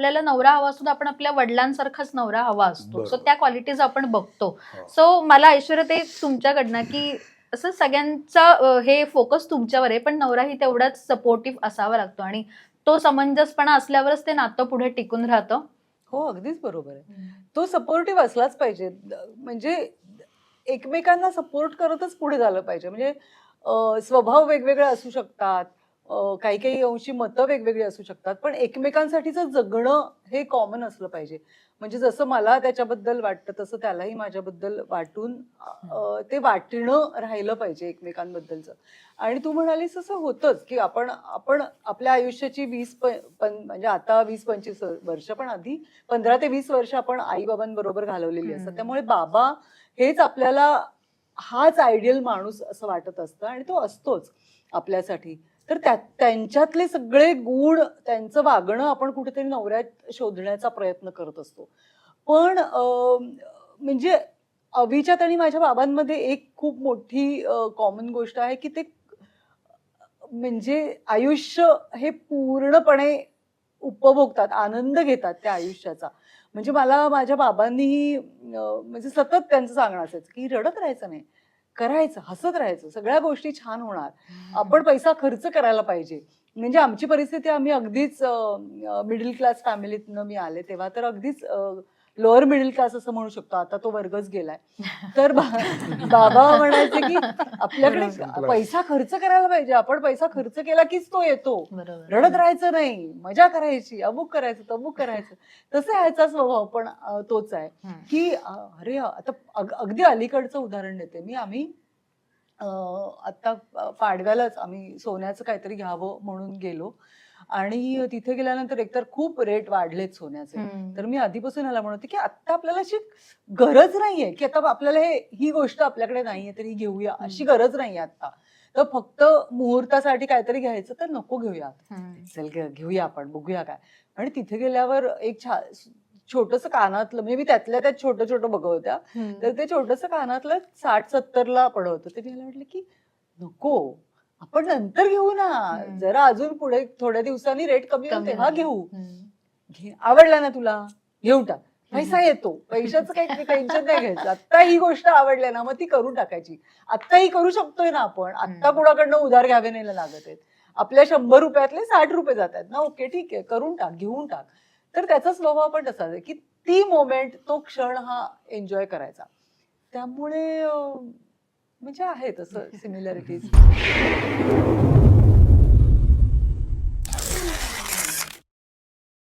आपल्याला नवरा हवा असतो आपण आपल्या वडिलांसारखाच नवरा हवा असतो. सो त्या क्वालिटीज आपण बघतो. सो मला ऐश्वर्या ते तुमच्याकडनं की असं सगळ्यांचा हे फोकस तुमच्यावर आहे पण नवराही तेवढाच सपोर्टिव्ह असावा लागतो आणि तो समंजसपणा असल्यावरच ते नातं पुढे टिकून राहतं. हो अगदीच बरोबर आहे. तो सपोर्टिव्ह असलाच पाहिजे. म्हणजे एकमेकांना सपोर्ट करतच पुढे झालं पाहिजे. म्हणजे स्वभाव वेगवेगळे असू शकतात. काही काही अंशी मतं वेगवेगळी असू शकतात पण एकमेकांसाठीचं जगणं हे कॉमन असलं पाहिजे. म्हणजे जसं मला त्याच्याबद्दल वाटतं तसं त्यालाही माझ्याबद्दल वाटून ते वाटणं राहिलं पाहिजे एकमेकांबद्दलचं. आणि तू म्हणालीस असं होतंच की आपण आपण आपल्या आयुष्याची वीस प पं- म्हणजे आता वीस पंचवीस वर्ष पण आधी पंधरा ते वीस वर्ष आपण आई बाबांबरोबर घालवलेली असतात. त्यामुळे बाबा हेच आपल्याला हाच आयडियल माणूस असं वाटत असतं आणि तो असतोच आपल्यासाठी. तर त्या त्यांच्यातले सगळे गुण त्यांचं वागणं आपण कुठेतरी नवऱ्यात शोधण्याचा प्रयत्न करत असतो. पण म्हणजे अभिच्यात आणि माझ्या बाबांमध्ये एक खूप मोठी कॉमन गोष्ट आहे की ते म्हणजे आयुष्य हे पूर्णपणे उपभोगतात आनंद घेतात त्या आयुष्याचा. म्हणजे मला माझ्या बाबांनीही म्हणजे सतत त्यांचं सांगणं असायचं की रडत राहायचं नाही. करायचं हसत राहायचं सगळ्या गोष्टी छान होणार. आपण पैसा खर्च करायला पाहिजे. म्हणजे आमची परिस्थिती आम्ही अगदीच मिडल क्लास फॅमिलीतनं मी आले तेव्हा तर अगदीच लोअर मिडल क्लास असं म्हणू शकतो. आता तो वर्गच गेलाय. तर बा- बाबा म्हणायचे की आपल्याकडे. पैसा खर्च करायला पाहिजे. आपण पैसा खर्च केला कीच तो येतो. रडत राहायचं नाही. मजा करायची. अमुक करायचं तमुक करायचं. तसं ह्याचा स्वभाव पण तोच आहे. की अरे आता अग- अगदी अलीकडचं उदाहरण देते मी. आम्ही आता पाडव्यालाच आम्ही सोन्याचं काहीतरी घ्यावं म्हणून गेलो. आणि तिथे गेल्यानंतर एकतर खूप रेट वाढलेत सोन्याचे. तर मी आधीपासून याला म्हणते की आता आपल्याला अशी गरज नाहीये की आता आपल्याला हे ही गोष्ट आपल्याकडे नाहीये तरी घेऊया. अशी गरज नाहीये आता तर फक्त मुहूर्तासाठी काहीतरी घ्यायचं तर नको घेऊया. चल घेऊया आपण बघूया काय. आणि तिथे गेल्यावर एक छा छोटस कानातलं म्हणजे मी त्यातल्या त्यात छोटं छोटं बघत होत्या. तर ते छोटस कानातलं साठ सत्तरला पडत होतं. ते मला वाटलं की नको. आपण नंतर घेऊ ना. जरा अजून पुढे थोड्या दिवसांनी रेट कमी होईल तेव्हा होईल. घेऊ. आवडला ना तुला? घेऊन टाक. पैसा येतो. पैशाचं काही टेन्शन नाही घ्यायचं. आत्ता ही गोष्ट आवडली ना मग ती करून टाकायची. आत्ता ही करू शकतोय ना आपण. आत्ता. कुणाकडनं उधार घ्यावे नाही लागत आहेत. आपल्या शंभर रुपयातले साठ रुपये जात आहेत ना. ओके ठीक आहे. करून टाक घेऊन टाक. तर त्याचा स्वभाव पण तसाच आहे की ती मोमेंट तो क्षण हा एन्जॉय करायचा. त्यामुळे म्हणजे आहे तसं सिमिलॅरिटीज